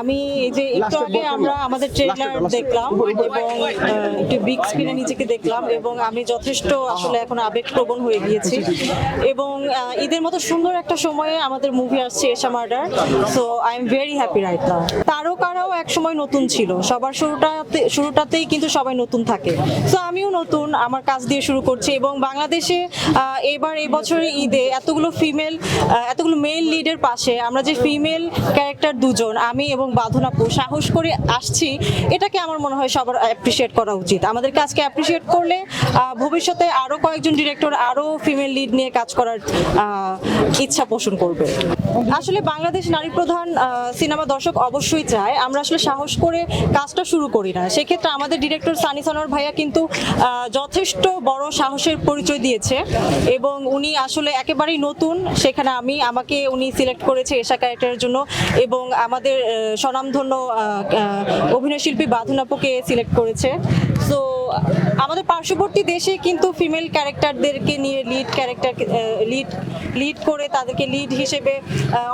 আমি এই যে একটু আগে আমরা আমাদের ট্রেলার দেখলাম এবং একটু বিগ স্ক্রিনে নিজেকে দেখলাম এবং আমি যথেষ্ট আসলে এখন আবেগপ্রবণ হয়ে গিয়েছি। এবং ঈদের মতো সুন্দর একটা সময়ে আমাদের মুভি আসছে Esha Murder. So I am very happy right now তারকারাও এক সময় নতুন ছিল। সবার শুরুটাতে শুরুটাতেই কিন্তু সবাই নতুন থাকে। সো আমিও নতুন আমার কাজ দিয়ে শুরু করছি এবং বাংলাদেশে এবার এই ঈদে এতগুলো ফিমেল এতগুলো মেল লিডের পাশে আমরা যে ফিমেল ক্যারেক্টার দুজন আমি এবং বাঁধনাপু সাহস করে আসছি। এটাকে আমার মনে হয় সবার অ্যাপ্রিসিয়েট করা উচিত। আমাদেরকে আজকে অ্যাপ্রিসিয়েট করলে ভবিষ্যতে আরও কয়েকজন ডিরেক্টর আরও ফিমেল লিড নিয়ে কাজ করার ইচ্ছা পোষণ করবে। আসলে বাংলাদেশ নারী প্রধান সিনেমা দর্শক অবশ্যই চায়। আমরা আসলে সাহস করে কাজটা শুরু করি না। সেক্ষেত্রে আমাদের ডিরেক্টর সানি সানোয়ার ভাইয়া কিন্তু যথেষ্ট বড় সাহসের পরিচয় দিয়েছে এবং উনি আসলে একেবারেই নতুন। সেখানে আমি, আমাকে উনি সিলেক্ট করেছে এশা ক্যারেক্টারের জন্য এবং আমাদের স্বনামধন্য অভিনয়শিল্পী বাঁধনাপুকে সিলেক্ট করেছে। সো আমাদের পার্শ্ববর্তী দেশে কিন্তু ফিমেল ক্যারেক্টারদেরকে নিয়ে লিড ক্যারেক্টার লিড লিড করে তাদেরকে লিড হিসেবে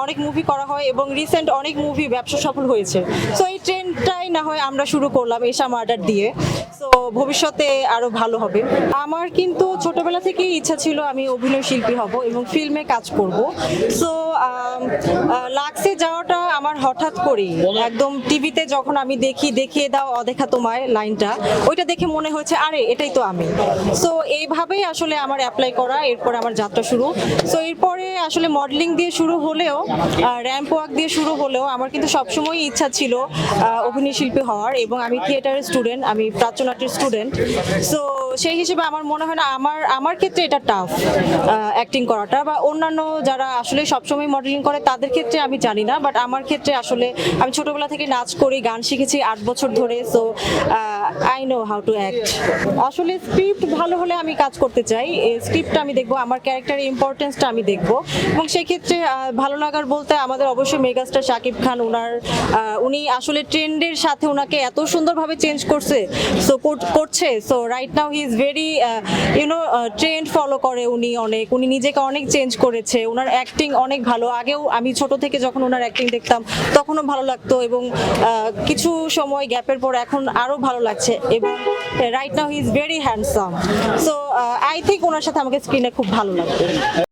অনেক মুভি করা হয় এবং রিসেন্ট অনেক মুভি ব্যবসা সফল হয়েছে। সো এই ট্রেন্ডটাই না হয় আমরা শুরু করলাম এশা মার্ডার দিয়ে। সো ভবিষ্যতে আরও ভালো হবে। আমার কিন্তু ছোটবেলা থেকেই ইচ্ছা ছিল আমি অভিনয় শিল্পী হব এবং ফিল্মে কাজ করব। সো লাক্সে যাওয়াটা আমার হঠাৎ করেই। একদম টিভিতে যখন আমি দেখি দেখিয়ে দাও অদেখা তোমায় লাইনটা ওইটা দেখে মনে হয়েছে আরে এটাই তো আমি। সো এইভাবেই আসলে আমার অ্যাপ্লাই করা এরপরে আমার যাত্রা শুরু। সো এরপরে আসলে মডেলিং দিয়ে শুরু হলেও র্যাম্প ওয়াক দিয়ে শুরু হলেও আমার কিন্তু সবসময়ই ইচ্ছা ছিল অভিনয় শিল্পী হওয়ার এবং আমি থিয়েটারের স্টুডেন্ট আমি প্রাচ্যনাট্যের স্টুডেন্ট সো সেই হিসেবে আমার মনে হয় না আমার আমার ক্ষেত্রে এটা টাফ অ্যাক্টিং করাটা বা অন্যান্য যারা আসলে সবসময় মডেলিং করে তাদের ক্ষেত্রে আমি জানি না বাট আমার ক্ষেত্রে আসলে আমি ছোটবেলা থেকে নাচ করি, গান শিখেছি আট বছর ধরে so I know how to act আসলে স্ক্রিপ্ট ভালো হলে আমি কাজ করতে চাই স্ক্রিপ্টটা আমি দেখব, আমার ক্যারেক্টারের ইম্পর্টেন্সটা আমি দেখব, এবং সেক্ষেত্রে ভালো লাগার বলতে আমাদের অবশ্যই মেগাস্টার শাকিব খান ওনার উনি আসলে ট্রেন্ডের সাথে ওনাকে এত সুন্দরভাবে চেঞ্জ করছে সো করছে so right now he is very you know trend follow করে উনি অনেক, উনি নিজেকে অনেক চেঞ্জ করেছে ওনার অ্যাক্টিং অনেক ভালো আগেও আমি ছোট থেকে যখন ওনার অ্যাক্টিং দেখতাম, তখনও ভালো লাগতো এবং কিছু সময় গ্যাপের পর এখন আরও ভালো লাগছে এবং right now he is very handsome so I think ওনার সাথে আমাকে স্ক্রিনে খুব ভালো লাগবে।